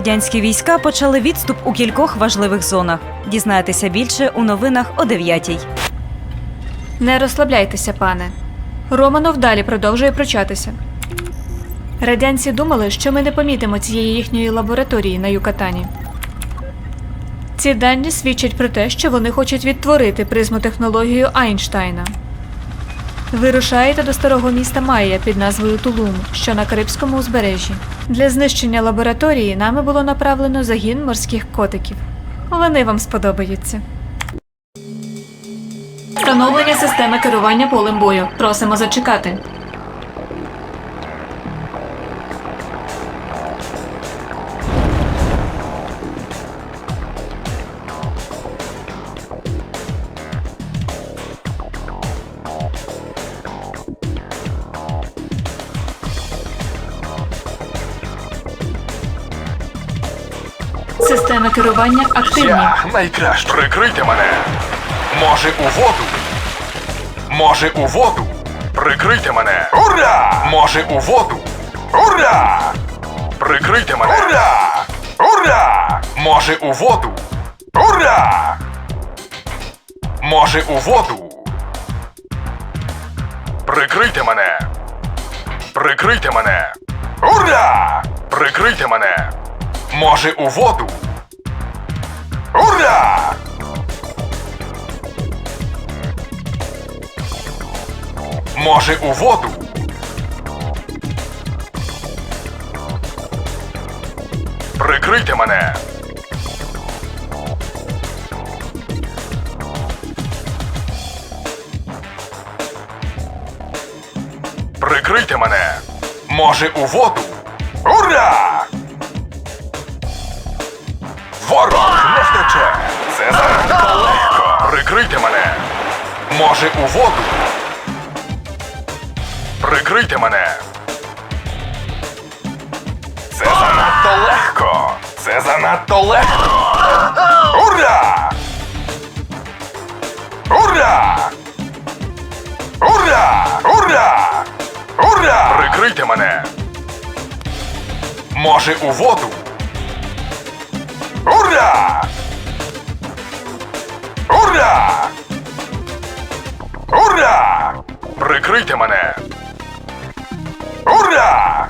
Радянські війська почали відступ у кількох важливих зонах. Дізнайтеся більше у новинах о 9 Не розслабляйтеся, пане. Романов далі продовжує пручатися. Радянці думали, що ми не помітимо цієї їхньої лабораторії на Юкатані. Ці дані свідчать про те, що вони хочуть відтворити призмотехнологію Айнштайна. Вирушаєте до старого міста Майя під назвою Тулум, що на Карибському узбережжі. Для знищення лабораторії нами було направлено загін морських котиків. Вони вам сподобаються. Встановлення системи керування полем бою. Просимо зачекати. Системи керування активні. Я найкраще. Прикрийте мене. Може у воду. Може у воду. Прикрийте мене. Ура! Може у воду. Ура! Прикрийте мене. Ура! Ура! Може у воду. Ура! Може у воду. Прикрийте мене. Прикрийте мене. Ура! Прикрийте мене. Може у воду. Ура! Може у воду. Прикрийте мене. Прикрийте мене. Може у воду. Ура! Ворог не втече! Це занадто легко! Прикрийте мене! Може у воду! Прикрийте мене! Це занадто легко! Це занадто легко! Ура! Ура! Ура! Ура! Ура! Прикрийте мене! Може у воду! Ура! Ура! Ура! Прикрийте мене! Ура!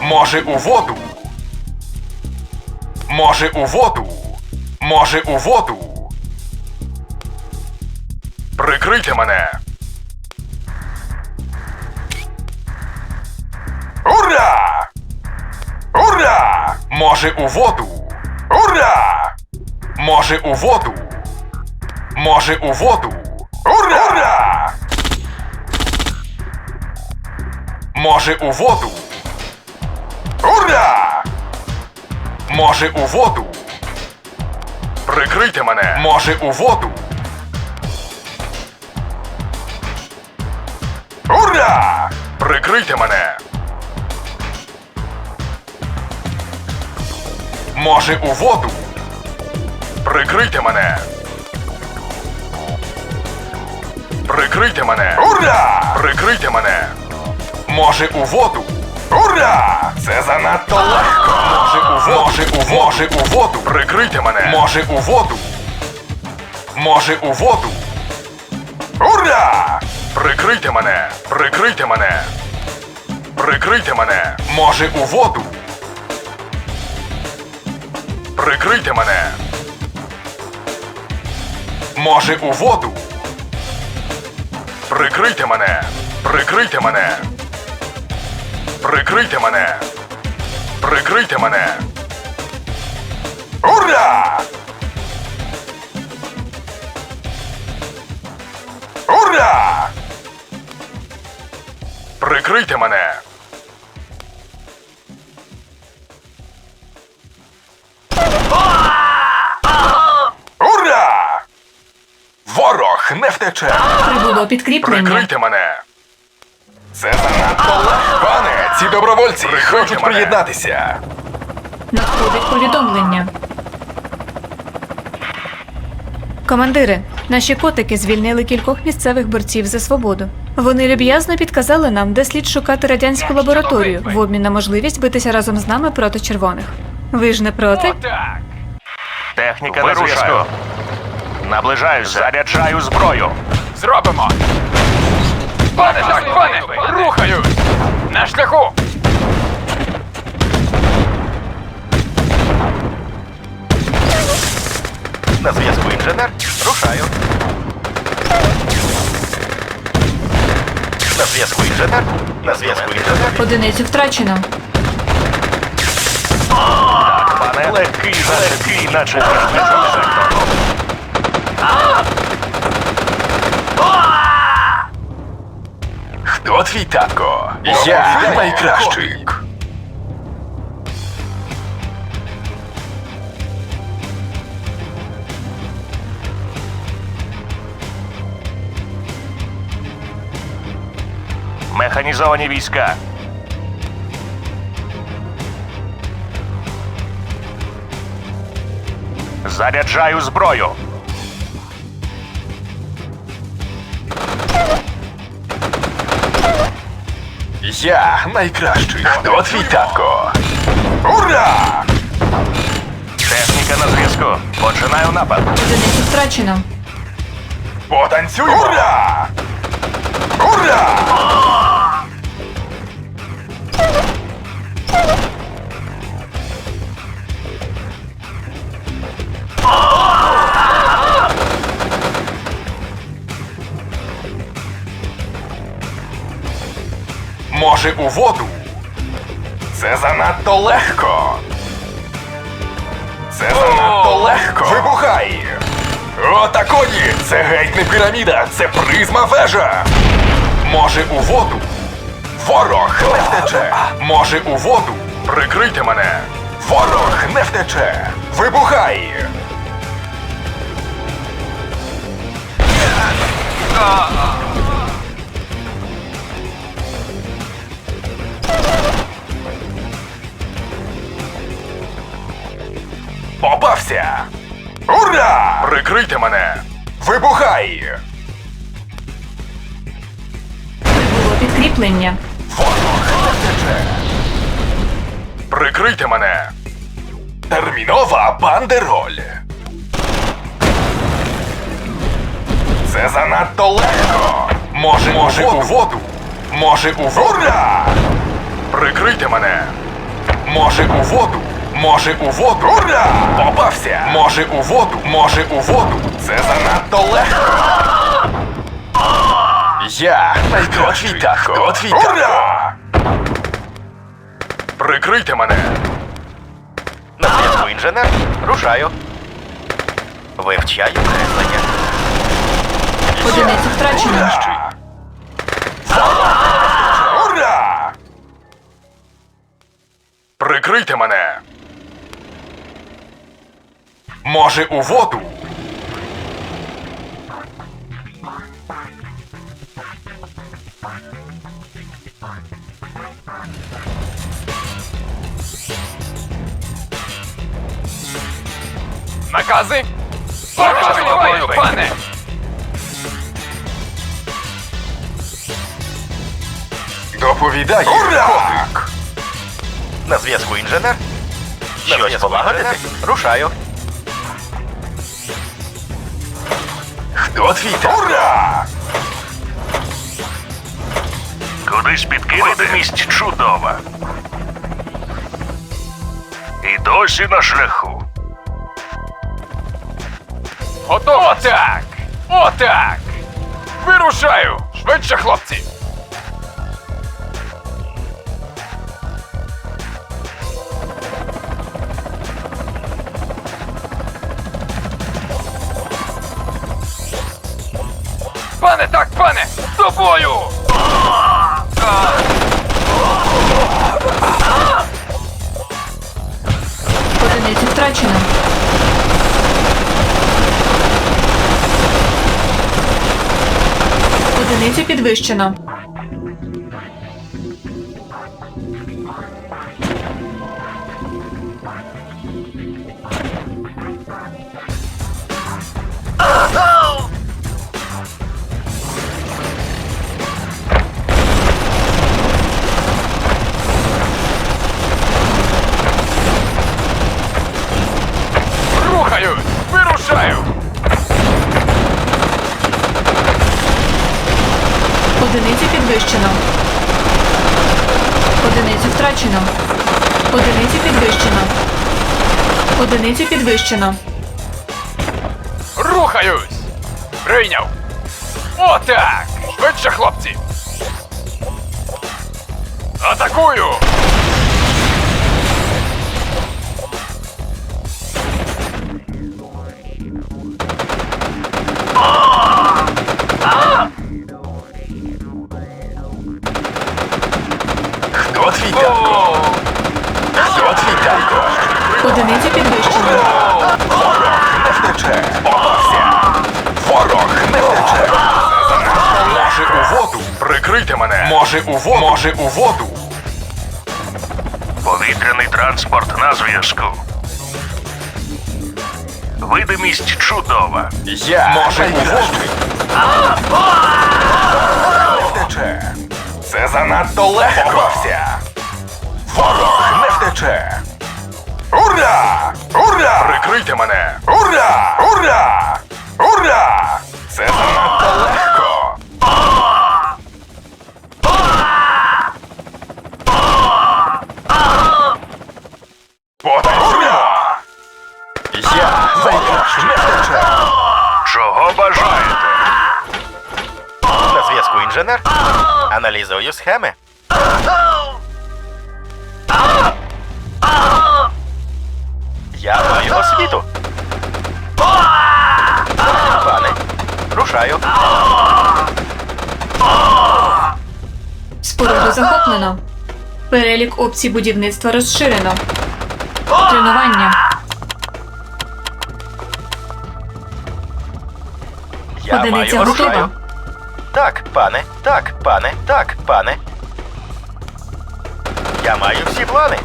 Може у воду? Може у воду? Може у воду? Прикрийте мене! Може у воду! Ура! Може у воду! Може у воду! Ура! Може у воду! Ура! Може у воду! Прикрийте мене! Може у воду! Ура! Прикрийте мене! Може у воду? Прикрийте мене. Прикрийте мене. Ура! Прикрийте мене. Може у воду? Ура! Це занадто легко. Може у воду. Може у може у воду. Прикрийте мене. Може у воду. Може у воду. Ура! Прикрийте мене. Прикрийте мене. Прикрийте мене. Може у воду. Прикрийте мене. Може у воду. Прикрийте мене. Прикрийте мене. Прикрийте мене. Прикрийте мене. Ура! Ура! Прикрийте мене. Ворог не втече! Прибуло підкріплення. Прикрийте мене! Це занадто легко! Пане, ці добровольці хочуть приєднатися! Надходить повідомлення. Командири, наші котики звільнили кількох місцевих борців за свободу. Вони люб'язно підказали нам, де слід шукати радянську лабораторію в обмін на можливість битися разом з нами проти червоних. Ви ж не проти? Техніка на зв'язку. Наближаюся. Заряджаю зброю. Зробимо. Пане, так, пане, рухаюсь. На шляху. На зв'язку інженер. Рушаю. На зв'язку інженер. На зв'язку інженер. Одиницю втрачено. Пане, легкий, легкий, наче. Хто твій татко? Я найкращий. Механізовані війська. Заряджаю зброю. Я найкращий. Хто твій татко? Ура! Техніка на зв'язку. Починаю напад. Одиницю втрачено. Потанцюємо! Ура! Ура! Може, у воду? Це занадто легко. Це занадто легко. Вибухай! Отакої! Це геть не піраміда, це призма вежа. Може у воду? Ворог не втече. Може у воду? Прикрийте мене. Ворог не втече. Вибухай! Попався! Ура! Прикрийте мене! Вибухай! Було підкріплення. Ворог! Прикрийте мене! Термінова бандероль! Це занадто легко! Може, може у воду? Може у воду? Ура! Прикрийте мене! Може у воду? Може у воду? Ура! Попався! Може у воду? Може у воду? Це занадто легко! Я найкращий татко. Хто твій Ура! Прикрийте мене! На зв'язку інженер. Рушаю. Вивчаю креслення. Одиницю втрачено. Ура! Прикрийте мене! Може у воду? Накази? Накази, пане! Доповідай, котик! На зв'язку інженер. Щось полагодити. Рушаю. Хто твій? Ура! Кудись підкинути? Видимість чудова. І досі на шляху. Готово! Отак! Отак! Вирушаю! Швидше, хлопці! Пане, так, пане! З тобою! Одиницю втрачено. Одиницю підвищено. Втрачено. Одиницю підвищено. Одиницю підвищено. Рухаюсь! Прийняв! Отак! Швидше, хлопці! Атакую! У у воду! Повітряний транспорт на зв'язку. Видимість чудова. Я може у воду! Не втече. Це занадто легко. Ворог не втече. Ура! Ура! Прикрийте мене! Ура! Ура! Ура! Це занадто інженер. Аналізую схеми. Я маю освіту. Пане, рушаю. Споруду захоплено. Перелік опцій будівництва розширено. Тренування. Я Одиниця маю готова. рушаю. Так, пане, так, пане, так, пане. Я маю всі плани.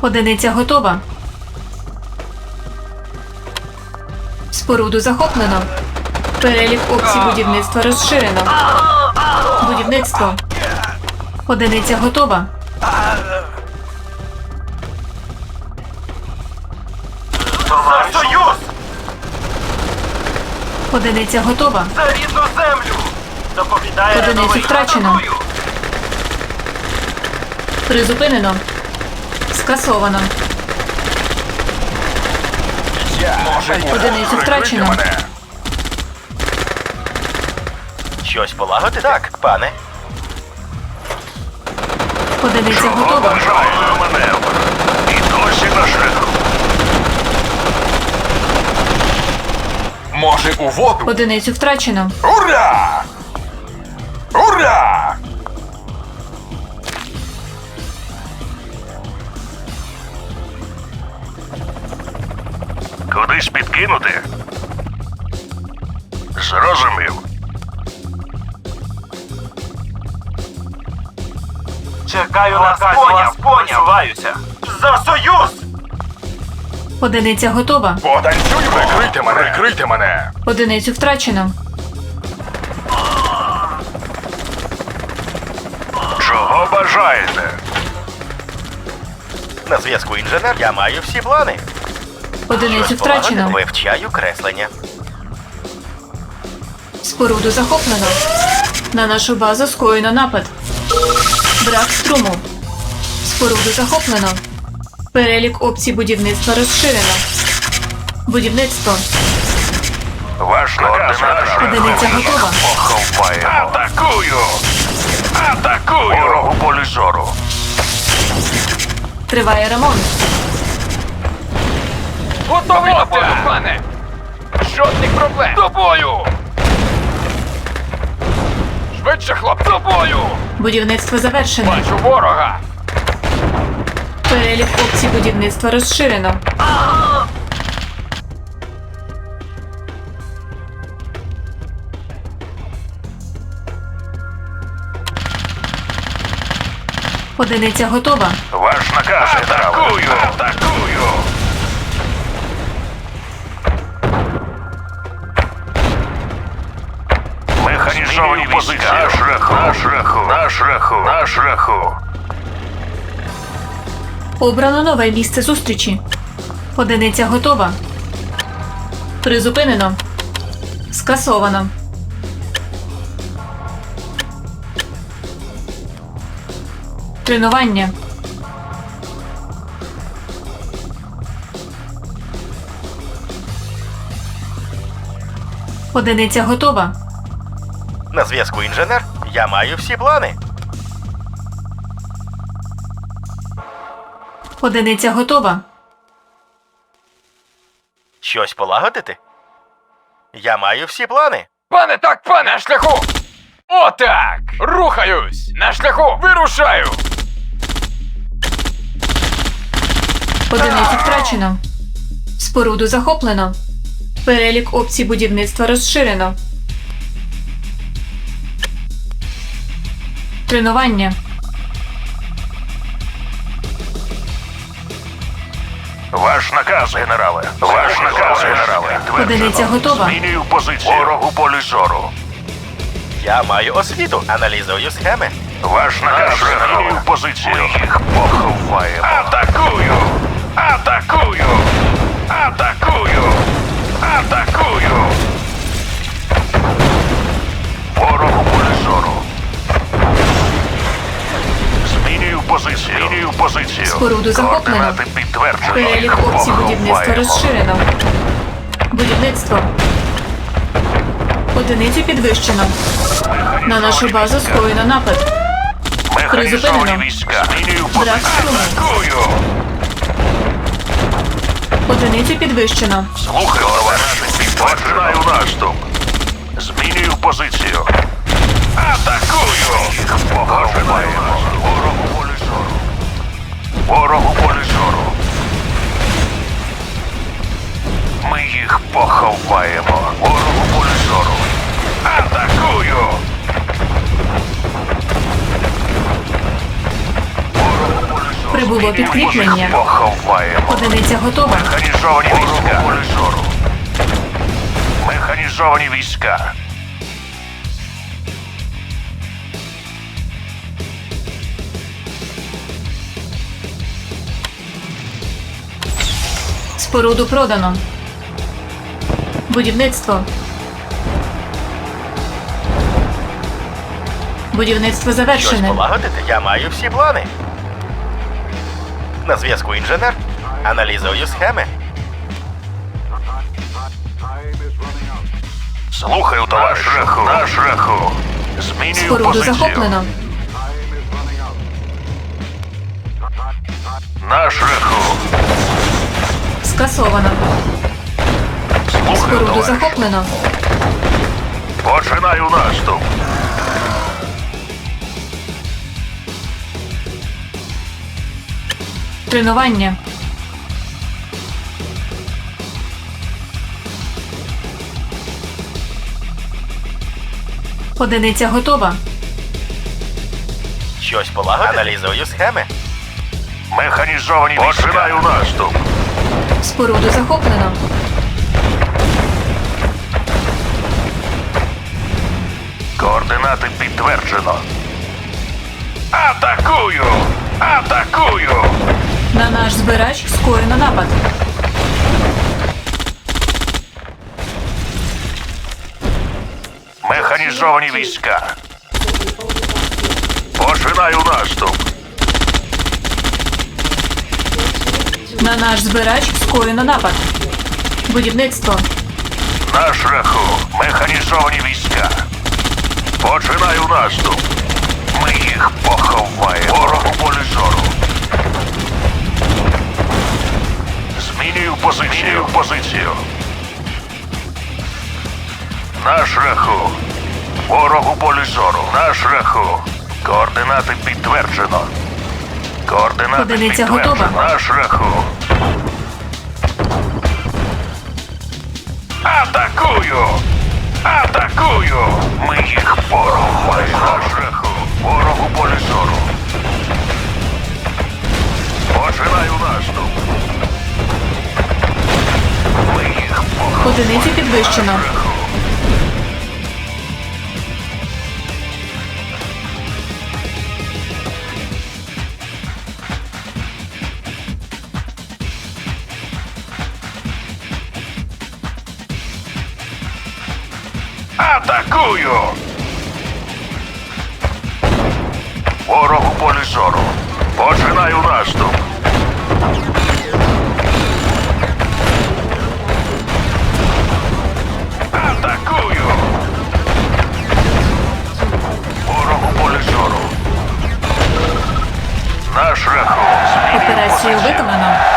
Одиниця готова. Споруду захоплено. Перелік опцій будівництва розширено. Будівництво. Одиниця готова. Одиниця готова. За рідну землю! Доповідає Одиницю рядовий. втрачено. Атакую! Призупинено. Скасовано. Я може! Одиницю Прикрийте втрачено. мене! Щось полагодити? Так, пане. Одиниця готова. Бажаю маневр. І досі на шляху. Може у воду! Одиницю втрачено. Ура! Ура! Кудись підкинути? Зрозумів. Чекаю на поняв, поняв. За союз! Одиниця готова. Потанцюй! Прикрийте мене! Прикрийте мене! Одиницю втрачено. Чого бажаєте? На зв'язку інженер. Я маю всі плани. Одиницю втрачено. Вивчаю креслення. Споруду захоплено. На нашу базу скоєно напад. Брак струму. Споруду захоплено. Перелік опцій будівництва розширено. Будівництво. Ваш наказ Одиниця готова. Поховаємо. Атакую! Атакую! Ворогу полі зору. Триває ремонт. Готовий до бою, пане! Жодних проблем! До бою! Швидше, хлопці! До бою! Будівництво завершено. Бачу ворога! Перелік опцій будівництва розширено. Одиниця готова. Ваш наказ атакую! Атакую! Механізовані позиції. На шляху. На шляху. На шляху. На шляху. Обрано нове місце зустрічі. Одиниця готова. Призупинено. Скасовано. Тренування. Одиниця готова. На зв'язку інженер. Я маю всі плани. Одиниця готова. Щось полагодити? Я маю всі плани. Пане так, пане, на шляху! Отак! Рухаюсь! На шляху! Вирушаю! Одиницю втрачено. Споруду захоплено. Перелік опцій будівництва розширено. Тренування. Ваш наказ, генерале. Ваш наказ, генерале. Одиниця готова. Змінюю позицію. Ворогу полі зору. Я маю освіту. Аналізую схеми. Ваш наказ, генерале. Змінюю позицію. Ми їх поховаємо. Атакую! Атакую! Атакую! Атакую! Змінюю позицію. Змінюю позицію. Споруду захоплено. Координати підтверджено. Перелік опцій будівництва розширено. Будівництво. Одиницю підвищено. На нашу базу скоєно напад. Механізовані Призупинено. війська. Змінюю Брак позицію. струму. Атакую! Одиницю підвищено. Слухаю, товариші. Починаю наступ. Змінюю позицію. Атакую! Їх поховаємо. Ворогу зору. Ворогу полі зору. Ми їх поховаємо. Ворогу полі зору. Атакую! Прибуло підкріплення. Поховаємо. Одиниця готова. Механізовані війська. Механізовані війська. Споруду продано. Будівництво. Будівництво Щось завершене. полагодити. Я маю всі плани. На зв'язку інженер. Аналізую схеми. Слухаю, товариш. На шляху. На шляху. Змінюю Споруду позицію. захоплено. На шляху. Скасовано. Споруду захоплено. Починаю наступ. Тренування. Одиниця готова. Щось полагодити. Аналізую схеми. Механізовані війська. Починаю наступ. Споруду захоплено. Координати підтверджено. Атакую! Атакую! На наш збирач скоєно напад. Механізовані війська. Починаю наступ. На наш збирач скоєно напад. Будівництво. На шляху. Механізовані війська. Починаю наступ. Ми їх поховаємо. Ворогу полі зору. Змінюю позицію. Змінюю позицію. На шляху. Ворогу полі зору. На шляху. Координати підтверджено. Координати Одиниця підтверджено. готова. На шляху. Атакую! Атакую! Ми їх порухаємо на шляху. Ворогу полі зору. Починаю наступ. Ми їх порухаємо. Одиницю підвищено. Атакую! Ворог у полі зору. Починаю наступ. Атакую! Ворог у. Наш рахунок. Операцію виконано.